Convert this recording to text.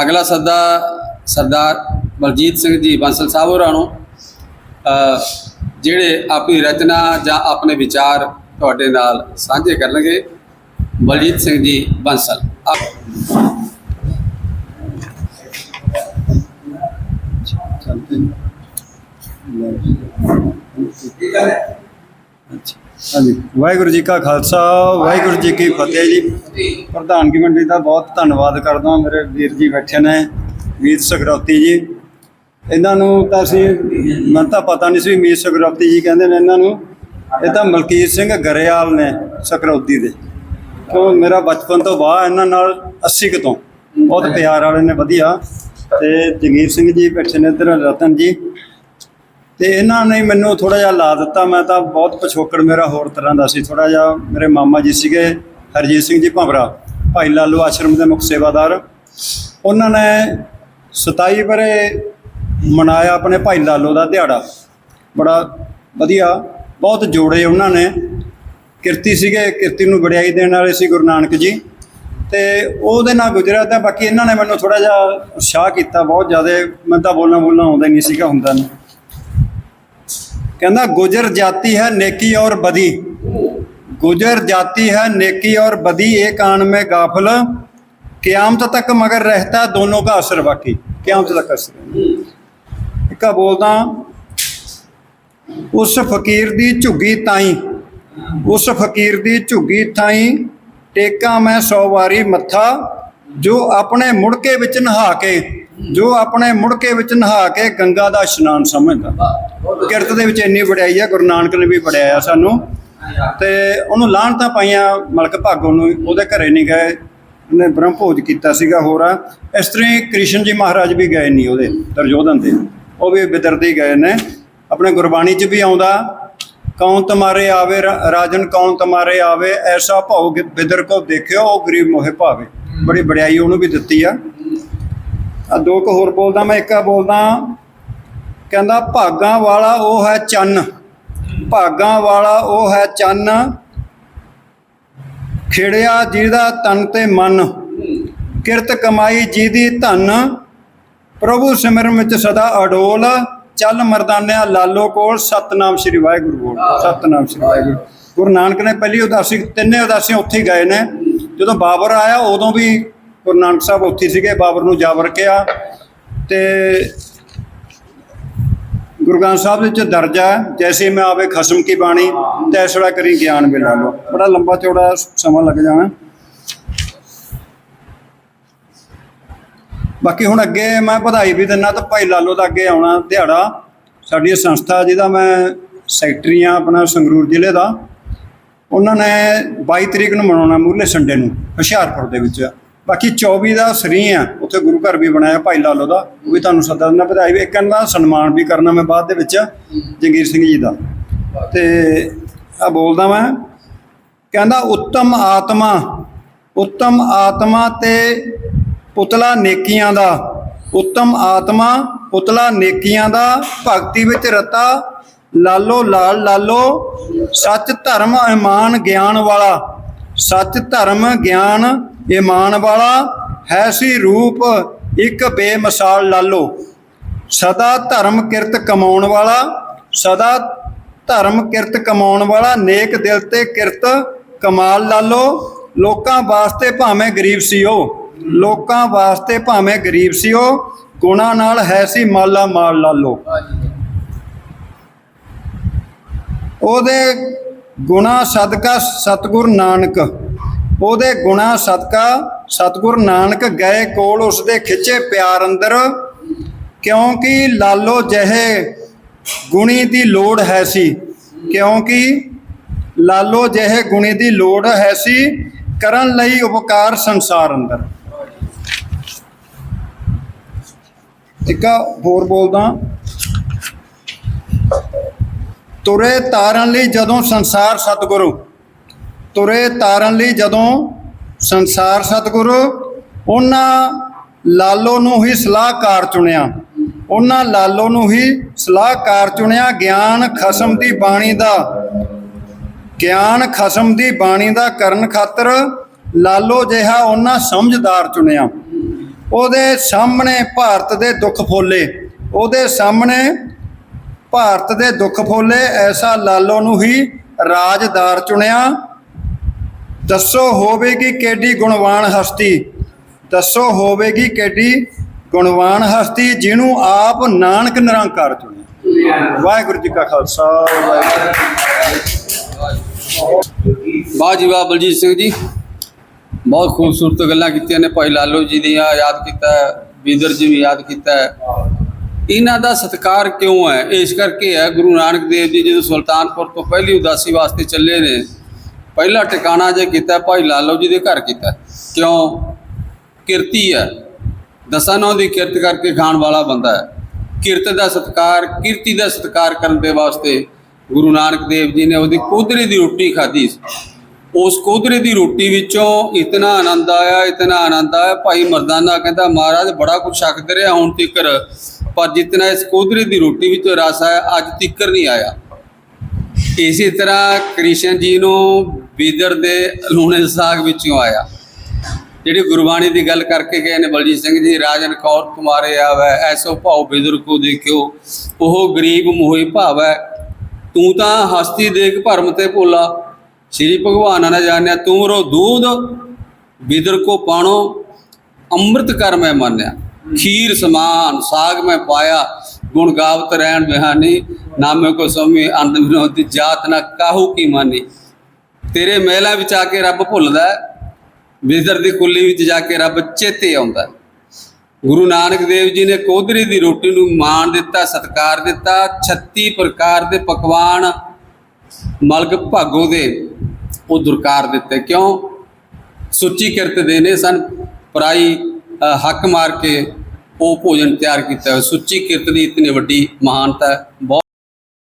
ਅਗਲਾ ਸੱਦਾ ਸਰਦਾਰ ਬਲਜੀਤ ਸਿੰਘ ਜੀ ਬਾਂਸਲ ਸਾਹਿਬ ਹੋਰਾਂ ਨੂੰ ਜਿਹੜੇ ਆਪਣੀ ਰਚਨਾ ਜਾਂ ਆਪਣੇ ਵਿਚਾਰ ਤੁਹਾਡੇ ਨਾਲ ਸਾਂਝੇ ਕਰਨਗੇ। ਬਲਜੀਤ ਸਿੰਘ ਜੀ ਬਾਂਸਲ, ਆਪ। ਹਾਂਜੀ। ਵਾਹਿਗੁਰੂ ਜੀ ਕਾ ਖਾਲਸਾ, ਵਾਹਿਗੁਰੂ ਜੀ ਕੀ ਫਤਿਹ ਜੀ। ਪ੍ਰਧਾਨਗੀ ਮੰਡਲੀ ਦਾ ਬਹੁਤ ਧੰਨਵਾਦ ਕਰਦਾ ਮੇਰੇ ਵੀਰ ਜੀ ਬੈਠੇ ਨੇ ਵੀਰ ਸਗਰੌਤੀ ਜੀ। ਇਹਨਾਂ ਨੂੰ ਤਾਂ ਅਸੀਂ, ਮੈਨੂੰ ਤਾਂ ਪਤਾ ਨਹੀਂ ਸੀ ਮੀਰ ਸਗਰੌਤੀ ਜੀ ਕਹਿੰਦੇ ਨੇ ਇਹਨਾਂ ਨੂੰ। ਇਹ ਤਾਂ ਮਲਕੀਤ ਸਿੰਘ ਗਰੇਵਾਲ ਨੇ ਸਕਰੌਤੀ ਦੇ। ਕਿਉਂ, ਮੇਰਾ ਬਚਪਨ ਤੋਂ ਬਾਅਦ ਇਹਨਾਂ ਨਾਲ 80 ਕੁ ਤੋਂ। ਬਹੁਤ ਪਿਆਰ ਵਾਲੇ ਨੇ, ਵਧੀਆ। ਤੇ ਜਗੀਰ ਸਿੰਘ ਜੀ ਬੈਠੇ ਨੇ ਇੱਧਰ, ਰਤਨ ਜੀ। ਤੇ ਇਹਨਾਂ ਨੇ ਮੈਨੂੰ ਥੋੜਾ ਜਿਹਾ ਲਾ ਦਿੱਤਾ। ਮੈਂ ਤਾਂ ਬਹੁਤ ਪਿਛੋਕੜ ਮੇਰਾ ਹੋਰ ਤਰ੍ਹਾਂ ਦਾ ਸੀ। ਥੋੜਾ ਜਿਹਾ ਮੇਰੇ ਮਾਮਾ ਜੀ ਸੀਗੇ, ਹਰਜੀਤ ਸਿੰਘ ਜੀ ਭੰਵਰਾ, ਭਾਈ ਲਾਲੂ ਆਸ਼ਰਮ ਦੇ ਮੁੱਖ ਸੇਵਾਦਾਰ। ਉਹਨਾਂ ਨੇ 27 ਬਰੇ ਮਨਾਇਆ ਆਪਣੇ ਭਾਈ ਲਾਲੋ ਦਾ ਦਿਹਾੜਾ। ਬੜਾ ਵਧੀਆ, ਬਹੁਤ ਜੋੜੇ ਉਹਨਾਂ ਨੇ। ਕਿਰਤੀ ਸੀਗੇ, ਕਿਰਤੀ ਨੂੰ ਵਡਿਆਈ ਦੇਣ ਵਾਲੇ ਸੀ ਗੁਰੂ ਨਾਨਕ ਜੀ। ਤੇ ਉਹਦੇ ਨਾਲ ਗੁਜਰਿਆ ਤਾਂ ਬਾਕੀ ਇਹਨਾਂ ਨੇ ਮੈਨੂੰ ਥੋੜਾ ਜਿਹਾ ਉਤਸ਼ਾਹ ਕੀਤਾ। ਬਹੁਤ ਜ਼ਿਆਦਾ, ਮੈਂ ਤਾਂ ਬੋਲਣਾ ਬੋਲਣਾ ਆਉਂਦਾ ਨਹੀਂ ਸੀਗਾ ਹੁੰਦਾ। ਨਹੀਂ कहना गुजर जाती है नेकी और बदी गुजर जाती है नेकी और बदी एक आन में गाफल क्यामत तक मगर रहता है दोनों का असर बाकी क्यामत तक असर ਇੱਕ ਬੋਲਦਾ ਉਸ ਫਕੀਰ ਦੀ ਝੁੱਗੀ ਤਾਈ ਉਸ ਫਕੀਰ ਦੀ ਝੁੱਗੀ ਤਾਈ ਟੇਕਾਂ ਮੈਂ 100 ਵਾਰੀ ਮੱਥਾ ਜੋ ਆਪਣੇ ਮੁੜਕੇ ਵਿੱਚ ਨਹਾ ਕੇ ਜੋ ਆਪਣੇ ਮੁੜਕੇ ਵਿੱਚ ਨਹਾ ਕੇ ਗੰਗਾ ਦਾ ਇਸ਼ਨਾਨ ਸਮਝਦਾ। ਕਿਰਤ ਦੇ ਵਿੱਚ ਇੰਨੀ ਵਡਿਆਈ ਆ, ਗੁਰੂ ਨਾਨਕ ਨੇ ਵੀ ਵਡਿਆਇਆ ਸਾਨੂੰ। ਤੇ ਉਹਨੂੰ ਲਾਹਣਤਾਂ ਪਾਈਆਂ ਮਲਕ ਭਾਗੋ ਨੂੰ, ਉਹਦੇ ਘਰੇ ਨਹੀਂ ਗਏ। ਉਹਨੇ ਬ੍ਰਹਮ ਭੋਜ ਕੀਤਾ ਸੀਗਾ ਹੋਰ। ਆ ਇਸ ਤਰ੍ਹਾਂ ਹੀ ਕ੍ਰਿਸ਼ਨ ਜੀ ਮਹਾਰਾਜ ਵੀ ਗਏ ਨਹੀਂ ਉਹਦੇ ਦਰਜੋਧਨ ਦੇ। ਉਹ ਵੀ ਬਿਦਰਦੀ ਗਏ ਨੇ। ਆਪਣੇ ਗੁਰਬਾਣੀ 'ਚ ਵੀ ਆਉਂਦਾ, ਕੌਣ ਤੁਮਾਰੇ ਆਵੇ ਰਾਜਨ ਕੌਣ ਤੁਮਾਰੇ ਆਵੇ, ਐਸਾ ਭਾਉ ਗਿ- ਬਿਦਰ ਕੋ ਦੇਖਿਓ, ਉਹ ਗਰੀਬ ਮੋਹਿ ਭਾਵੇ। ਬੜੀ ਵਡਿਆਈ ਉਹਨੂੰ ਵੀ ਦਿੱਤੀ ਆ। ਦੋ ਕੁ ਹੋਰ ਬੋਲਦਾ ਮੈਂ ਇੱਕ ਬੋਲਦਾ ਕਹਿੰਦਾ ਭਾਗਾਂ ਵਾਲਾ ਉਹ ਹੈ ਚੰਨ। ਭਾਗਾਂ ਵਾਲਾ ਉਹ ਹੈ ਚੰਨ ਖਿੜਿਆ ਜਿਹਦਾ ਤਨ ਤੇ ਮਨ। ਕਿਰਤ ਕਮਾਈ ਜਿਹਦੀ ਧਨ ਪ੍ਰਭੂ ਸਿਮਰਨ ਵਿੱਚ ਸਦਾ ਅਡੋਲ। ਚੱਲ ਮਰਦਾਨਿਆ ਲਾਲੋ ਕੋਲ ਸਤਨਾਮ ਸ੍ਰੀ ਵਾਹਿਗੁਰੂ ਬੋਲ ਸਤਨਾਮ ਸ੍ਰੀ ਵਾਹਿਗੁਰੂ। ਗੁਰੂ ਨਾਨਕ ਨੇ ਪਹਿਲੀ ਉਦਾਸੀ ਤਿੰਨੇ ਉਦਾਸੀਆਂ ਉੱਥੇ ਹੀ ਗਏ ਨੇ। ਜਦੋਂ ਬਾਬਰ ਆਇਆ ਉਦੋਂ ਵੀ ਗੁਰੂ ਨਾਨਕ ਸਾਹਿਬ ਉੱਥੇ ਸੀਗੇ, ਬਾਬਰ ਨੂੰ ਜਾਵਰ ਕਿਹਾ ਤੇ ਗੁਰੂ ਗ੍ਰੰਥ ਸਾਹਿਬ ਦੇ ਵਿੱਚ ਦਰਜਾ ਹੈ, ਜੈਸੇ ਮੈਂ ਆਵੇ ਖਸਮ ਕੀ ਬਾਣੀ, ਤੈਸੜਾ ਕਰੀ ਗਿਆਨ ਮਿਲਾ ਲੋ ਬੜਾ ਲੰਬਾ ਚੌੜਾ ਸਮਾਂ ਲੱਗ ਜਾਣਾ। ਬਾਕੀ ਹੁਣ ਅੱਗੇ ਮੈਂ ਵਧਾਈ ਵੀ ਦਿੰਦਾ ਤਾਂ ਭਾਈ ਲਾਲੋ ਦਾ ਅੱਗੇ ਆਉਣਾ ਦਿਹਾੜਾ। ਸਾਡੀ ਸੰਸਥਾ ਜਿਹਦਾ ਮੈਂ ਸੈਕਟਰੀ ਆ ਆਪਣਾ ਸੰਗਰੂਰ ਜ਼ਿਲ੍ਹੇ ਦਾ। ਉਹਨਾਂ ਨੇ 22 ਤਰੀਕ ਨੂੰ ਮਨਾਉਣਾ ਮੂਰਲੇ ਸੰਡੇ ਨੂੰ, ਹੁਸ਼ਿਆਰਪੁਰ ਦੇ ਵਿੱਚ। ਬਾਕੀ 24 ਦਾ ਸਰੀ ਆ, ਉੱਥੇ ਗੁਰੂ ਘਰ ਵੀ ਬਣਾਇਆ ਭਾਈ ਲਾਲੋ ਦਾ, ਉਹ ਵੀ ਤੁਹਾਨੂੰ ਸੱਦਾ ਦਿੰਦਾ, ਵਧਾਈ ਵੀ ਇੱਕ ਦਾ ਸਨਮਾਨ ਵੀ ਕਰਨਾ ਮੈਂ ਬਾਅਦ ਦੇ ਵਿੱਚ, ਜੰਗੀਰ ਸਿੰਘ ਜੀ ਦਾ। ਤੇ ਆ ਬੋਲਦਾ ਮੈਂ, ਕਹਿੰਦਾ, ਉੱਤਮ ਆਤਮਾ ਉੱਤਮ ਆਤਮਾ ਤੇ ਪੁਤਲਾ ਨੇਕੀਆਂ ਦਾ, ਉੱਤਮ ਆਤਮਾ, ਪੁਤਲਾ ਨੇਕੀਆਂ ਦਾ, ਭਗਤੀ ਵਿੱਚ ਰਤਾ, ਲਾਲੋ ਲਾਲ, ਲਾਲੋ, ਸੱਚ ਧਰਮ ਇਮਾਨ ਗਿਆਨ ਵਾਲਾ, ਸੱਚ ਧਰਮ ਗਿਆਨ ਇਮਾਨ ਵਾਲਾ ਹੈ ਸੀ ਰੂਪ ਇੱਕ ਬੇਮਿਸਾਲ ਲਾਲੋ। ਸਦਾ ਧਰਮ ਕਿਰਤ ਕਮਾਉਣ ਵਾਲਾ, ਸਦਾ ਧਰਮ ਕਿਰਤ ਕਮਾਉਣ ਵਾਲਾ, ਨੇਕ ਦਿਲ ਤੇ ਕਿਰਤ ਕਮਾਲ ਲਾਲੋ। ਲੋਕਾਂ ਵਾਸਤੇ ਭਾਵੇਂ ਗਰੀਬ ਸੀ ਉਹ, ਲੋਕਾਂ ਵਾਸਤੇ ਭਾਵੇਂ ਗਰੀਬ ਸੀ ਉਹ, ਗੁਣਾ ਨਾਲ ਹੈ ਸੀ ਮਾਲਾ ਮਾਲ ਲਾਲੋ। ਉਹਦੇ ਗੁਣਾ ਸਦਕਾ ਸਤਗੁਰ ਨਾਨਕ। ਉਹਦੇ ਗੁਣਾ ਸਦਕਾ ਸਤਗੁਰ ਨਾਨਕ ਗਏ ਕੋਲ ਉਸਦੇ ਖਿੱਚੇ ਪਿਆਰ ਅੰਦਰ, ਕਿਉਂਕਿ ਲਾਲੋ ਜਿਹੇ ਗੁਣੀ ਦੀ ਲੋੜ ਹੈ ਸੀ, ਕਿਉਂਕਿ ਲਾਲੋ ਜਿਹੇ ਗੁਣੀ ਦੀ ਲੋੜ ਹੈ ਸੀ ਕਰਨ ਲਈ ਉਪਕਾਰ ਸੰਸਾਰ ਅੰਦਰ। ਇੱਕ ਆ ਹੋਰ ਬੋਲਦਾ, ਤੁਰੇ ਤਾਰਨ ਲਈ ਜਦੋਂ ਸੰਸਾਰ ਸਤਿਗੁਰੂ ਤੁਰੇ ਤਾਰਨ ਲਈ ਜਦੋਂ ਸੰਸਾਰ ਸਤਿਗੁਰੂ ਉਹਨਾਂ ਲਾਲੋ ਨੂੰ ਹੀ ਸਲਾਹਕਾਰ ਚੁਣਿਆ। ਉਹਨਾਂ ਲਾਲੋ ਨੂੰ ਹੀ ਸਲਾਹਕਾਰ ਚੁਣਿਆ ਗਿਆਨ ਖਸਮ ਦੀ ਬਾਣੀ ਦਾ। ਗਿਆਨ ਖਸਮ ਦੀ ਬਾਣੀ ਦਾ ਕਰਨ ਖਾਤਰ ਲਾਲੋ ਜਿਹਾ ਉਹਨਾਂ ਸਮਝਦਾਰ ਚੁਣਿਆ। ਉਹਦੇ ਸਾਹਮਣੇ ਭਾਰਤ ਦੇ ਦੁੱਖ ਫੋਲੇ। ਉਹਦੇ ਸਾਹਮਣੇ ਭਾਰਤ ਦੇ ਦੁੱਖ ਫੋਲੇ ਐਸਾ ਲਾਲੋ ਨੂੰ ਹੀ ਰਾਜਦਾਰ ਚੁਣਿਆ। ਦੱਸੋ ਹੋਵੇਗੀ ਕਿਹੜੀ ਗੁਣਵਾਨ ਹਸਤੀ? ਦੱਸੋ ਹੋਵੇਗੀ ਕਿਹੜੀ ਗੁਣਵਾਨ ਹਸਤੀ ਜਿਹਨੂੰ ਆਪ ਨਾਨਕ ਨਿਰੰਕਾਰ ਚੁਣਿਆ? ਵਾਹਿਗੁਰੂ ਜੀ ਕਾ ਖਾਲਸਾ ਵਾਹਿਗੁਰੂ ਵਾਹ ਜੀ ਵਾਹ ਬਲਜੀਤ ਸਿੰਘ ਜੀ। ਬਹੁਤ ਖੂਬਸੂਰਤ ਗੱਲਾਂ ਕੀਤੀਆਂ ਨੇ ਭਾਈ ਲਾਲੋ ਜੀ ਦੀਆਂ ਯਾਦ ਕੀਤਾ ਹੈ, ਜੀ ਵੀ ਯਾਦ ਕੀਤਾ ਇਹਨਾਂ ਦਾ ਸਤਿਕਾਰ ਕਿਉਂ ਹੈ? ਇਸ ਕਰਕੇ ਹੈ ਗੁਰੂ ਨਾਨਕ ਦੇਵ ਜੀ ਜਦੋਂ ਸੁਲਤਾਨਪੁਰ ਤੋਂ ਪਹਿਲੀ ਉਦਾਸੀ ਵਾਸਤੇ ਚੱਲੇ ਨੇ ਪਹਿਲਾ ਟਿਕਾਣਾ ਜੇ ਕੀਤਾ, ਭਾਈ ਲਾਲੋ ਜੀ ਦੇ ਘਰ ਕੀਤਾ। ਕਿਉਂ? ਕਿਰਤੀ ਹੈ। ਦਸਾਂ ਨੌ ਦੀ ਕਿਰਤ ਕਰਕੇ ਖਾਣ ਵਾਲਾ ਬੰਦਾ ਹੈ। ਕਿਰਤ ਦਾ ਸਤਿਕਾਰ, ਕਿਰਤੀ ਦਾ ਸਤਿਕਾਰ ਕਰਨ ਦੇ ਵਾਸਤੇ ਗੁਰੂ ਨਾਨਕ ਦੇਵ ਜੀ ਨੇ ਉਹਦੀ ਕੋਧਰੇ ਦੀ ਰੋਟੀ ਖਾਧੀ ਉਸ ਕੋਧਰੇ ਦੀ ਰੋਟੀ ਵਿੱਚੋਂ ਇਤਨਾ ਆਨੰਦ ਆਇਆ, ਇਤਨਾ ਆਨੰਦ ਆਇਆ, ਭਾਈ ਮਰਦਾਨਾ ਕਹਿੰਦਾ, ਮਹਾਰਾਜ, ਬੜਾ ਕੁਝ ਛਕਦੇ ਰਿਹਾ ਹੁਣ ਤੀਕਰ। ਪਰ ਜਿਤਨਾ ਇਸ ਕੋਧਰੇ ਦੀ ਰੋਟੀ ਵਿੱਚੋਂ ਰਸ ਆਇਆ, ਅੱਜ ਤੀਕਰ ਨਹੀਂ ਆਇਆ। ਇਸੇ ਤਰ੍ਹਾਂ ਕ੍ਰਿਸ਼ਨ ਜੀ ਨੂੰ ਬੀਦਰ ਦੇ ਲੂਣੇ ਸਾਗ ਵਿੱਚੋਂ ਆਇਆ। ਜਿਹੜੀ ਗੁਰਬਾਣੀ ਦੀ ਗੱਲ ਕਰਕੇ ਗਏ ਨੇ ਬਲਜੀਤ ਸਿੰਘ ਜੀ, ਰਾਜਨ ਕੌਰ ਤੁਮਾਰੇ ਆਵੈ, ਐਸੋ ਭਾਉ ਬਿਦਰ ਕੋ ਦੇਖਿਓ, ਉਹ ਗਰੀਬ ਮੋਹਿ ਭਾਵੈ। ਤੂੰ ਤਾਂ ਹਸਤੀ ਦੇਖ ਭਰਮ ਤੇ ਭੋਲਾ, ਸ੍ਰੀ ਭਗਵਾਨ ਨੇ ਜਾਣਿਆ, ਤੂੰ ਤੁਮਰੋ ਦੂਧ ਬਿਦਰ ਕੋ ਪਾਣੋ, ਅੰਮ੍ਰਿਤ ਕਰ ਮੈਂ ਮੰਨਿਆ। ਖੀਰ ਸਮਾਨ, ਸਾਗ ਮੈਂ ਪਾਇਆ, ਗੁਣ ਗਾਵਤ ਰਹਿਣ ਬਿਹਾਨੀ, ਨਾਮੇ ਕੋ ਸਮੀ, ਅੰਧ ਵਿਨੋਦੀ ਜਾਤ ਨਾ ਕਾਹੂ ਕੀ ਮਾਨੀ। ਤੇਰੇ ਮਹਿਲਾਂ ਵਿੱਚ ਆ ਕੇ ਰੱਬ ਭੁੱਲਦਾ ਹੈ ਦੀ ਕੁੱਲੀ ਵਿੱਚ ਜਾ ਕੇ ਰੱਬ ਚੇਤੇ ਆਉਂਦਾ ਗੁਰੂ ਨਾਨਕ ਦੇਵ ਜੀ ਨੇ ਕੋਧਰੀ ਦੀ ਰੋਟੀ ਨੂੰ ਮਾਣ ਦਿੱਤਾ, ਸਤਕਾਰ ਦਿੱਤਾ 36 ਪ੍ਰਕਾਰ ਦੇ ਪਕਵਾਨ ਮਲਕ ਭਾਗੋ ਦੇ ਉਹ ਦੁਰਕਾਰ ਦਿੱਤੇ। ਕਿਉਂ? ਸੁੱਚੀ ਕਿਰਤ ਦੇ ਨੇ ਸਨ, ਪਰਾਈ ਹੱਕ ਮਾਰ ਕੇ ਉਹ ਭੋਜਨ ਤਿਆਰ ਕੀਤਾ। ਸੁੱਚੀ ਕਿਰਤ ਦੀ ਇਤਨੀ ਵੱਡੀ ਮਹਾਨਤਾ ਬਹੁਤ